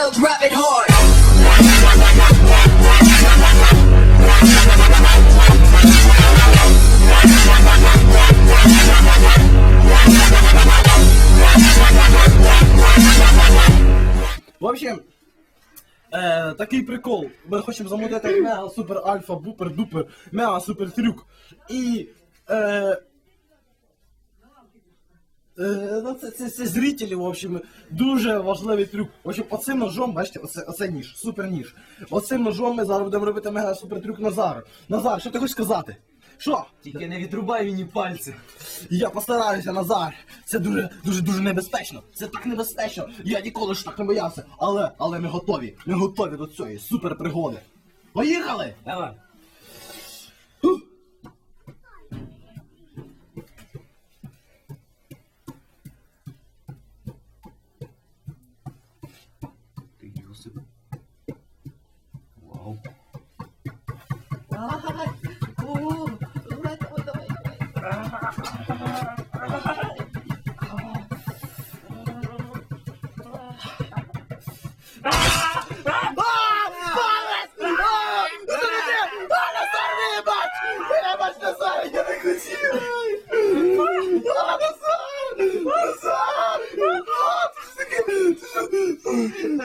Grilled rabbit hard. В общем, е, такий прикол. Ми хочемо замутити мега супер альфа бупер дупер мега супер трюк. І. Е, ну, це, це, це зрителі, в общем, дуже важливий трюк. В общем, оцим ножом, бачите, оце, оце ніж, супер ніж. Оцим ножом ми зараз будемо робити мега супер трюк Назару. Назар, що ти хочеш сказати? Що? Тільки не відрубай мені пальці. Я постараюся, Назар. Це дуже, дуже, дуже небезпечно. Це так небезпечно. Я ніколи ж так не боявся. Але, але ми готові. Ми готові до цієї супер пригоди. Поїхали! Давай. yapıyorsun? Wow.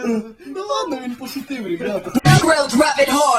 Thank you. she threw me. Grilled rabbit hard.